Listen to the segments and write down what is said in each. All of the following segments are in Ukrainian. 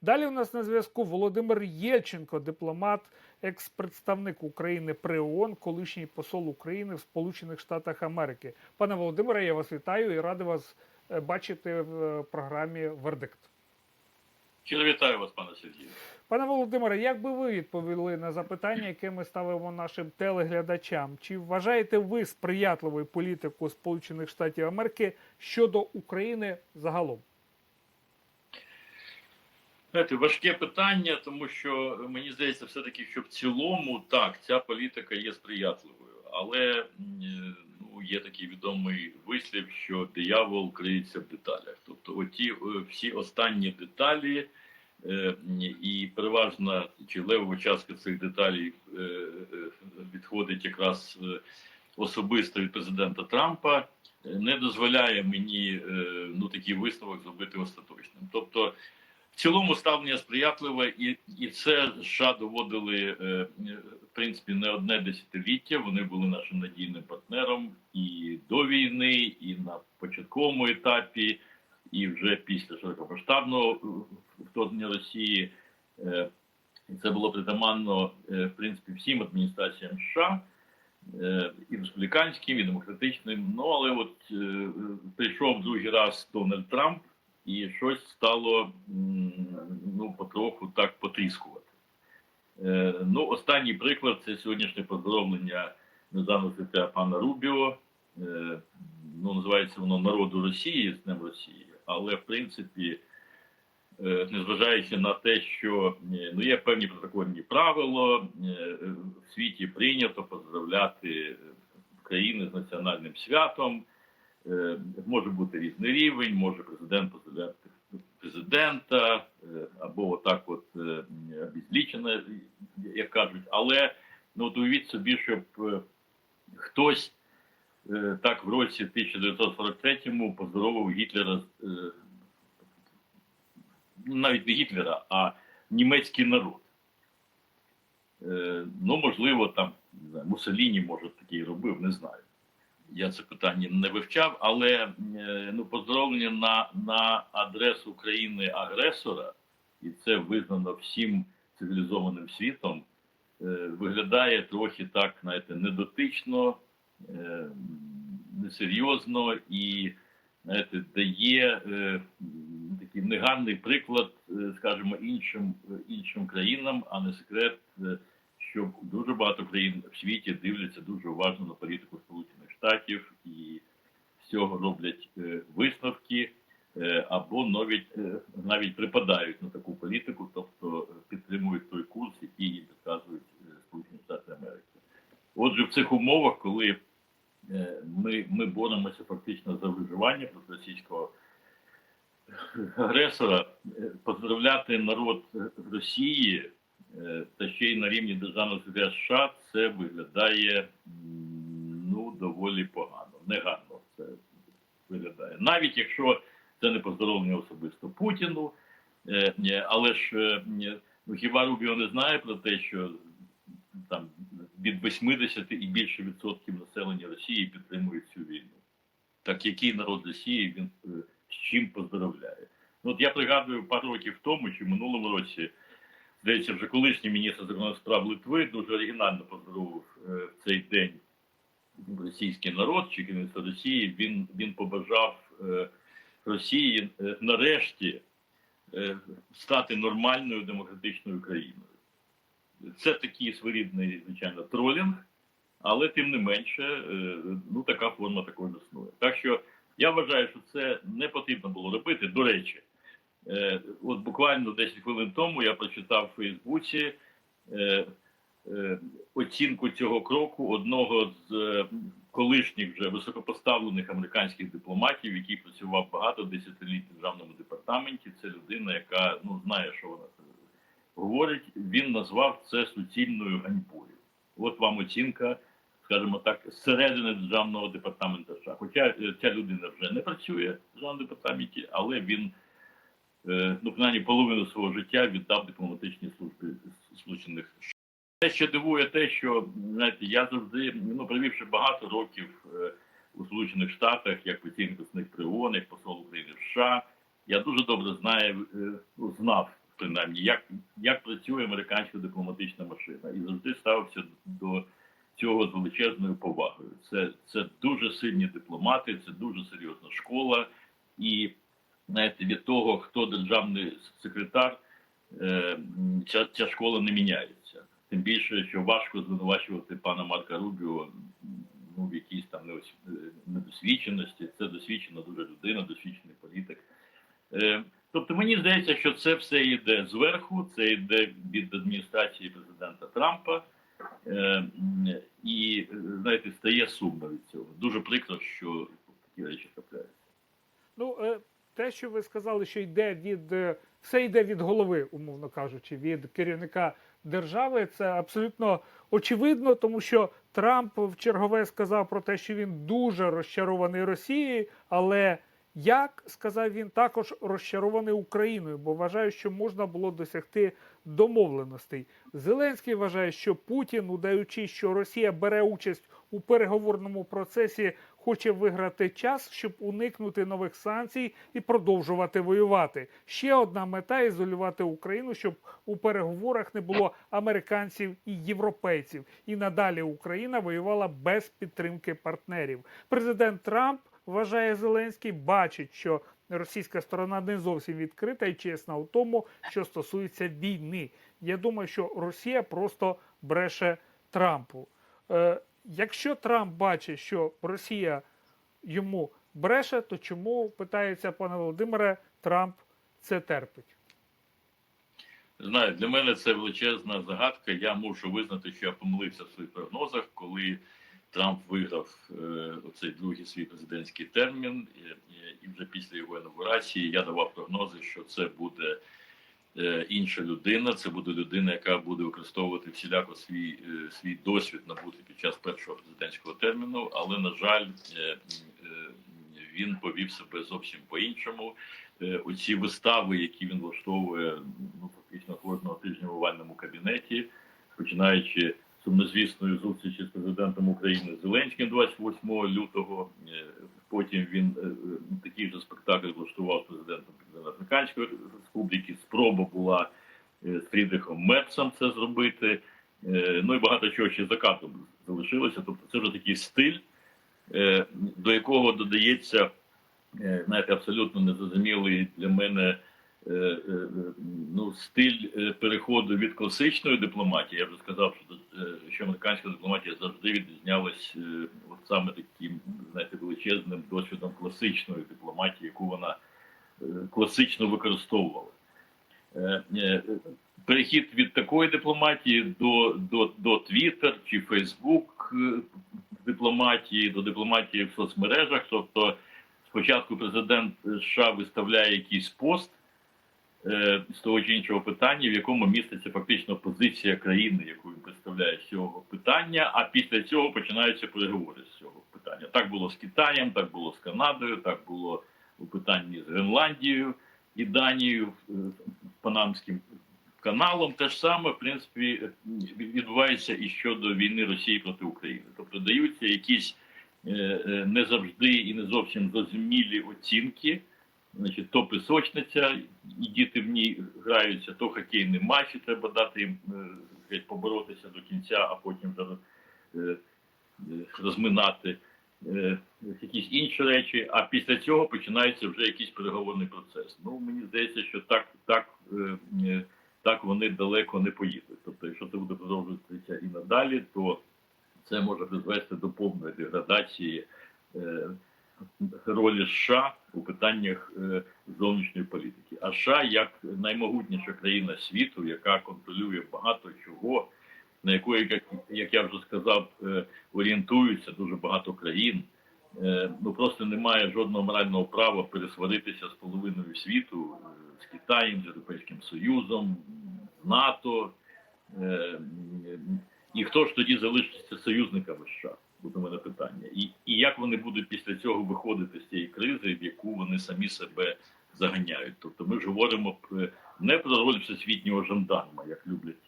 Далі у нас на зв'язку Володимир Єльченко, дипломат, екс-представник України при ООН, колишній посол України в Сполучених Штатах Америки. Пане Володимире, я вас вітаю і радий вас е, бачити в е, програмі Вердикт. Щиро вітаю вас, пане Сергію. Пане Володимире, як би ви відповіли на запитання, яке ми ставимо нашим телеглядачам? Чи вважаєте ви сприятливою політику Сполучених Штатів Америки щодо України загалом? Знаєте, важке питання, тому що мені здається, все-таки, що в цілому так, ця політика є сприятливою, але ну, є такий відомий вислів, що диявол криється в деталях. Тобто, оті е, всі останні деталі, е, і переважна чи левова частка цих деталей е, е, відходить якраз е, особисто від президента Трампа, е, не дозволяє мені е, ну такий висновок зробити остаточним. Тобто. Цілому ставлення сприятливе, і і це США доводили е, е, в принципі не одне десятиліття. Вони були нашим надійним партнером і до війни, і на початковому етапі, і вже після широкомасштабного е, вторгнення Росії. Це було притаманно в принципі всім адміністраціям США. І республіканським, і демократичним. Ну але от прийшов другий раз Дональд Трамп, і щось стало ну потроху так потріскувати. Е, ну, останній приклад це сьогоднішнє поздоровлення недавно життя пана Рубіо. Е, ну, називається воно народу Росії з Днем Росії, але в принципі, е, незважаючи на те, що ну, є певні протокольні правила, в світі прийнято поздравляти країни з національним святом. Е, може бути різний рівень, може президент поздравляти президента, е, або отак, от е, обізлічене, як кажуть. Але ну от уявіть собі, щоб хтось так в році 1943-му поздоровив Гітлера, навіть не Гітлера, а німецький народ. Ну, можливо, там не знаю, Муссоліні, може, такий робив, не знаю. Я це питання не вивчав, але е, ну поздоровлення на, на адресу країни агресора, і це визнано всім цивілізованим світом, е, виглядає трохи так, знаєте, недотично, е, несерйозно і знаєте, дає такий негарний приклад, скажімо, іншим, іншим країнам, а не секрет. Що дуже багато країн в світі дивляться дуже уважно на політику Сполучених Штатів і з цього роблять е, висновки е, або навіть е, навіть припадають на таку політику, тобто підтримують той курс, який їм підказують Сполучені Штати Америки. Отже, в цих умовах, коли ми, ми боремося фактично за виживання проти російського агресора, поздравляти народ Росії. Та ще й на рівні державного США це виглядає доволі погано, негарно це виглядає. Навіть якщо це не поздоровлення особисто Путіну, е, але ж е, ну, хіба Рубіо не знає про те, що там від 80 і більше відсотків населення Росії підтримують цю війну. Так який народ Росії він е, з чим поздоровляє? Ну, от я пригадую пару років тому, чи в минулому році. Здається, вже колишній міністр закордонних справ Литви дуже оригінально поздоровив е, в цей день російський народ чи керівництво Росії. Він він побажав е, Росії е, нарешті е, стати нормальною демократичною країною. Це такий своєрідний, звичайно, тролінг, але тим не менше, ну така форма також існує. Так що я вважаю, що це не потрібно було робити. До речі. От буквально 10 хвилин тому я прочитав у Фейсбуці оцінку цього кроку одного з е, колишніх вже високопоставлених американських дипломатів, який працював багато десятиліть в державному департаменті. Це людина, яка ну знає, що вона говорить. Він назвав це суцільною ганьбою. От вам оцінка, скажімо так, зсередини державного департаменту США. Хоча е, ця людина вже не працює в державному департаменті, але він е, ну, принаймні половину свого життя віддав дипломатичній службі Сполучених. Те, що дивує, те, що знаєте, я завжди ну провівши багато років е, у Сполучених Штатах, як постійний представник як посол України в США, я дуже добре знаю, е, ну, знав принаймні, як, як працює американська дипломатична машина, і завжди ставився до цього з величезною повагою. Це, це дуже сильні дипломати, це дуже серйозна школа. І знаєте, від того, хто державний секретар, е, ця, ця школа не міняється. Тим більше, що важко звинувачувати пана Марка Рубіо ну, в якійсь там недосвідченості. Це досвідчена дуже людина, досвідчений політик. Е, Тобто мені здається, що це все йде зверху, це йде від адміністрації президента Трампа. Е, І знаєте, стає сумно від цього. Дуже прикро, що такі речі трапляються. Ну, е, те, що ви сказали, що йде від е, все йде від голови, умовно кажучи, від керівника держави, це абсолютно очевидно, тому що Трамп в чергове сказав про те, що він дуже розчарований Росією, але як сказав він, також розчарований Україною, бо вважає, що можна було досягти домовленостей. Зеленський вважає, що Путін, удаючи, що Росія бере участь у переговорному процесі, хоче виграти час, щоб уникнути нових санкцій і продовжувати воювати. Ще одна мета ізолювати Україну, щоб у переговорах не було американців і європейців. І надалі Україна воювала без підтримки партнерів. Президент Трамп вважає Зеленський, бачить, що російська сторона не зовсім відкрита і чесна у тому, що стосується війни. Я думаю, що Росія просто бреше Трампу. Е, якщо Трамп бачить, що Росія йому бреше, то чому питається пане Володимире, Трамп це терпить? Знаю, для мене це величезна загадка. Я мушу визнати, що я помилився в своїх прогнозах, коли Трамп виграв е, оцей другий свій президентський термін, і, і- вже після його інаугурації я давав прогнози, що це буде інша людина. Це буде людина, яка буде використовувати всіляко свій, е, свій досвід набути під час першого президентського терміну. Але на жаль, е, е, він повів себе зовсім по-іншому. Е, Оці вистави, які він влаштовує ну фактично кожного тижня в овальному кабінеті, починаючи сумнозвісної зустрічі з президентом України Зеленським 28 лютого. Потім він е, е, такий же спектакль влаштував президентом Африканської Республіки. Спроба була е, з Фрідрихом Мерцем це зробити. Ну і багато чого ще за кадром залишилося. Тобто, це вже такий стиль, до якого додається знаєте, абсолютно незрозумілий для мене ну, стиль переходу від класичної дипломатії. Я вже сказав, що, що американська дипломатія завжди відрізнялась от саме таким, знаєте, величезним досвідом класичної дипломатії, яку вона е, класично використовувала. Е, е, Перехід від такої дипломатії до, до, до Twitter чи Facebook дипломатії, до дипломатії в соцмережах, тобто спочатку президент США виставляє якийсь пост е, з того чи іншого питання, в якому міститься фактично позиція країни, яку він представляє з цього питання, а після цього починаються переговори питання. Так було з Китаєм, так було з Канадою, так було у питанні з Гренландією і Данією, е, Панамським каналом. Те ж саме, в принципі, відбувається і щодо війни Росії проти України. Тобто даються якісь е, е, не завжди і не зовсім зрозумілі оцінки. Значить, то пісочниця, і діти в ній граються, то хокейний матч, і треба дати їм поборотися до кінця, а потім вже розминати якісь інші речі. А після цього починається вже якийсь переговорний процес. Ну мені здається, що так, так, е, е, так вони далеко не поїдуть. Тобто, якщо це буде продовжуватися і надалі, то це може призвести до повної деградації е, ролі США у питаннях е, зовнішньої політики. А США як наймогутніша країна світу, яка контролює багато чого, на якої, як, як я вже сказав, е, орієнтуються дуже багато країн. Е, ну просто немає жодного морального права пересваритися з половиною світу е, з Китаєм, з Європейським Союзом, з НАТО. І хто ж тоді залишиться союзниками США? У мене питання. І, і як вони будуть після цього виходити з цієї кризи, в яку вони самі себе заганяють? Тобто ми ж говоримо не про роль всесвітнього жандарма, як люблять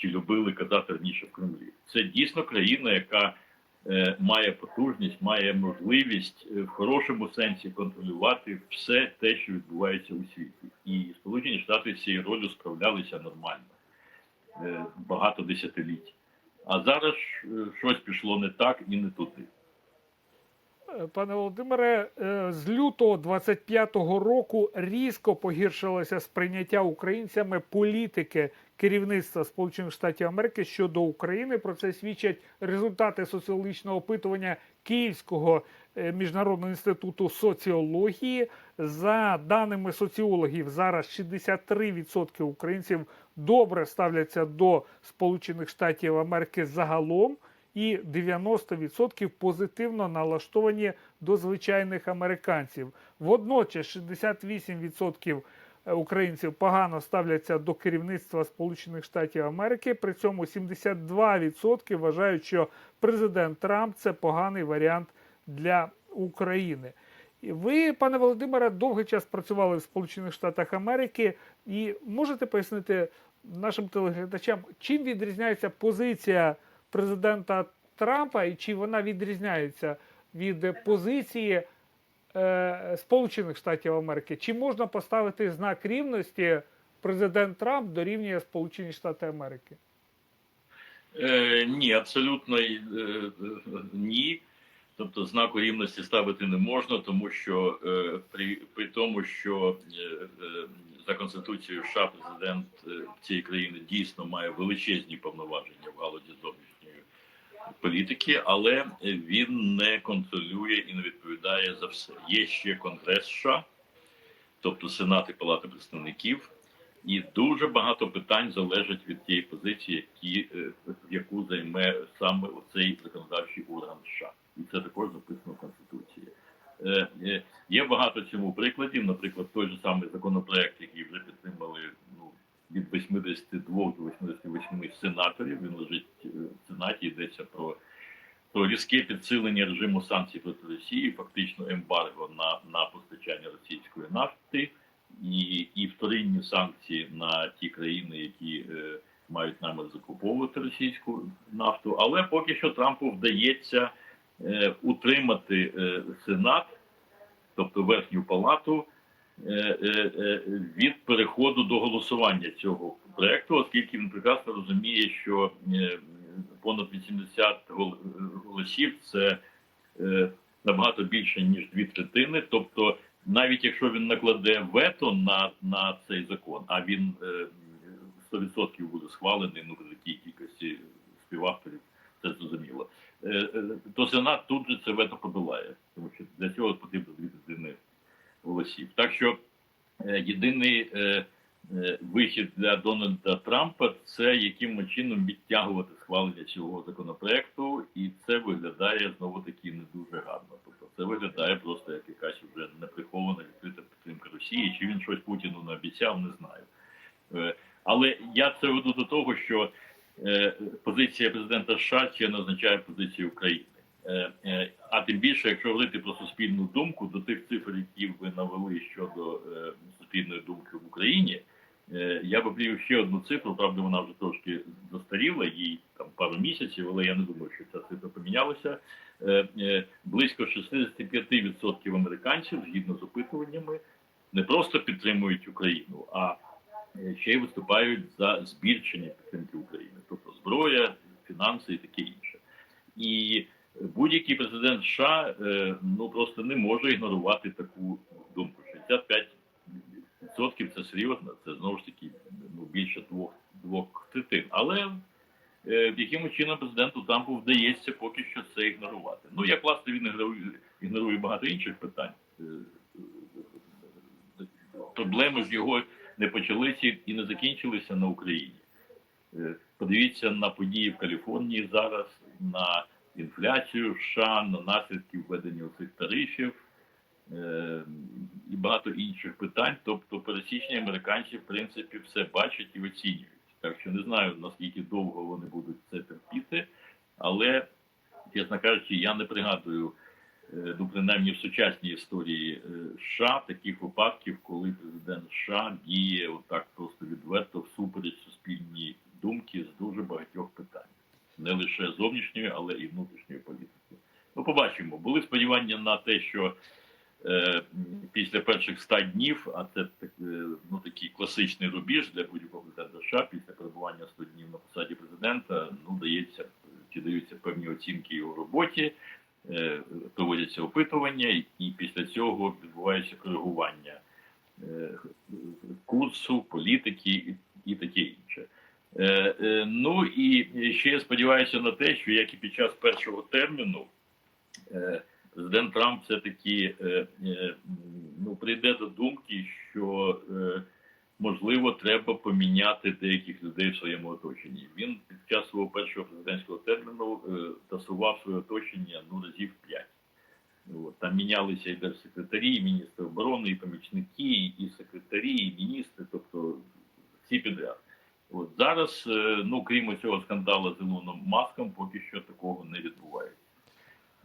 чи любили казати раніше в Кремлі. Це дійсно країна, яка е, має потужність, має можливість е, в хорошому сенсі контролювати все те, що відбувається у світі. І Сполучені Штати з цією ролью справлялися нормально е, багато десятиліть. А зараз е, щось пішло не так і не туди. Е, Пане Володимире, з лютого 25-го року різко погіршилося сприйняття українцями політики керівництва Сполучених Штатів Америки щодо України. Про це свідчать результати соціологічного опитування Київського е, міжнародного інституту соціології. За даними соціологів, зараз 63% українців добре ставляться до Сполучених Штатів Америки загалом і 90% позитивно налаштовані до звичайних американців. Водночас 68% українців погано ставляться до керівництва Сполучених Штатів Америки. При цьому 72% вважають, що президент Трамп це поганий варіант для України. Ви, пане Володимире, довгий час працювали в Сполучених Штатах Америки, і можете пояснити нашим телеглядачам, чим відрізняється позиція президента Трампа і чи вона відрізняється від позиції е, Сполучених Штатів Америки? Чи можна поставити знак рівності президент Трамп дорівнює Сполучені Штати Америки? Е, ні, абсолютно е, е, ні. Тобто знаку рівності ставити не можна, тому що е, при, при тому, що е, е, за конституцією США президент е, цієї країни дійсно має величезні повноваження в галузі зовнішньої політики, але він не контролює і не відповідає за все. Є ще Конгрес США, тобто Сенат і Палата представників. І дуже багато питань залежить від тієї позиції, які, е, яку займе саме цей законодавчий орган США. І це також записано в Конституції. Е, е, Є багато цьому прикладів. Наприклад, той же самий законопроект, який вже підтримали від 82 до 88 сенаторів. Він лежить е, в Сенаті, йдеться про, про різке підсилення режиму санкцій проти Росії, фактично ембарго на, на постачання російської нафти і, і вторинні санкції на ті країни, які е, мають намір закуповувати російську нафту. Але поки що Трампу вдається е, утримати е, Сенат, тобто верхню палату, від переходу до голосування цього проекту, оскільки він прекрасно розуміє, що е, понад 80 голосів це е, набагато більше ніж дві третини. Тобто, навіть якщо він накладе вето на, на цей закон, а він е, 100% буде схвалений ну при такій кількості співавторів, це зрозуміло. Е, е, то Сенат тут же це вето подолає, тому що для цього потрібно дві голосів. Так що е, єдиний е, е, вихід для Дональда Трампа це яким чином відтягувати схвалення цього законопроекту, і це виглядає знову таки не дуже гарно. Тобто це виглядає просто як якась вже неприхована відкрита підтримка Росії. Чи він щось Путіну не обіцяв, не знаю. Але я це веду до того, що позиція президента США ще не означає позицію України. Е, е, А тим більше, якщо говорити про суспільну думку, до тих цифр, які ви навели щодо е, суспільної думки в Україні, я би привів ще одну цифру. Правда, вона вже трошки застаріла, їй там пару місяців, але я не думаю, що ця цифра помінялася. Близько 65% американців, згідно з опитуваннями, не просто підтримують Україну, а ще й виступають за збільшення підтримки України, тобто зброя, фінанси і таке інше. І будь-який президент США е, ну просто не може ігнорувати таку думку. 65% це серйозно, це знову ж таки ну, більше двох двох третин. Але е, якимось чином президенту Трампу вдається поки що це ігнорувати. Ну як власне він ігнорує, ігнорує багато інших питань. Е, Проблеми з його не почалися і не закінчилися на Україні. Подивіться на події в Каліфорнії зараз, на інфляцію в США, на наслідки введення цих тарифів е, і багато інших питань. Тобто пересічні американці, в принципі, все бачать і оцінюють. Так що не знаю, наскільки довго вони будуть це терпіти, але, чесно кажучи, я не пригадую, е, ну, принаймні в сучасній історії е, США таких випадків, коли президент США діє отак просто відверто всупереч суспільній думки з дуже багатьох питань, не лише зовнішньої, але і внутрішньої політики. Ну, побачимо. Були сподівання на те, що е, після перших ста днів, а це так, е, ну такий класичний рубіж для будь-якого президента США після перебування 100 днів на посаді президента. Ну дається чи даються певні оцінки його роботі, е, проводяться опитування, і після цього відбувається коригування е, курсу, політики і, таке інше. Е, е, ну і ще я сподіваюся на те, що як і під час першого терміну, е, президент Трамп все-таки ну, прийде до думки, що можливо треба поміняти деяких людей в своєму оточенні. Він під час свого першого президентського терміну тасував своє оточення ну разів п'ять. Там мінялися і держсекретарі, і міністри оборони, і помічники, і секретарі, і міністри, тобто всі підряд. От зараз, е, ну крім цього скандалу з Ілоном Маском, поки що такого не відбувається.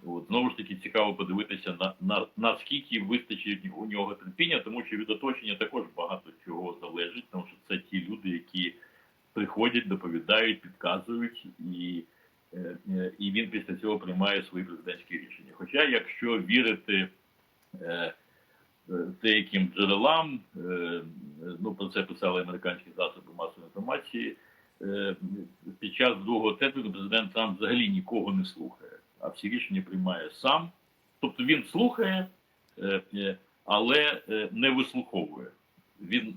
От знову ж таки цікаво подивитися на, на наскільки вистачить у нього терпіння, тому що від оточення також багато чого залежить, тому що це ті люди, які приходять, доповідають, підказують, і, е, е, і він після цього приймає свої президентські рішення. Хоча, якщо вірити деяким джерелам, ну про це писали американські засоби інформації. е, Під час другого терміну президент Трамп взагалі нікого не слухає, а всі рішення приймає сам. Тобто він слухає, е, е, але не вислуховує. Він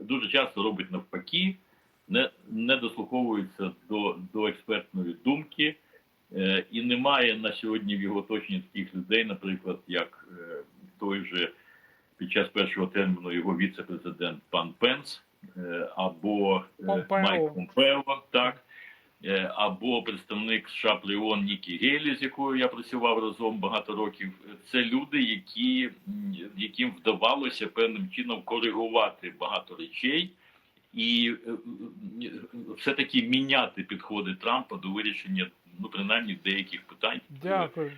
дуже часто робить навпаки, не, не дослуховується до, до експертної думки, і немає на сьогодні в його оточенні таких людей, наприклад, як той же під час першого терміну його віце-президент пан Пенс або е, Помпео. Майк Помпео, так. Е, Або представник США Плеон Нікі Гейлі, з якою я працював разом багато років. Це люди, які, яким вдавалося певним чином коригувати багато речей і е, все-таки міняти підходи Трампа до вирішення, ну принаймні деяких питань, Дякую.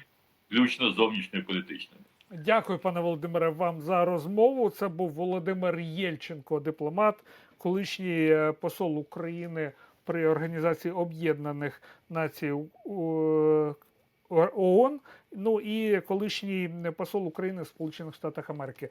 включно зовнішньополітичними. Дякую, пане Володимире, вам за розмову. Це був Володимир Єльченко, дипломат, колишній е, посол України при Організації Об'єднаних Націй ООН, ну і колишній посол України в Сполучених Штатах Америки.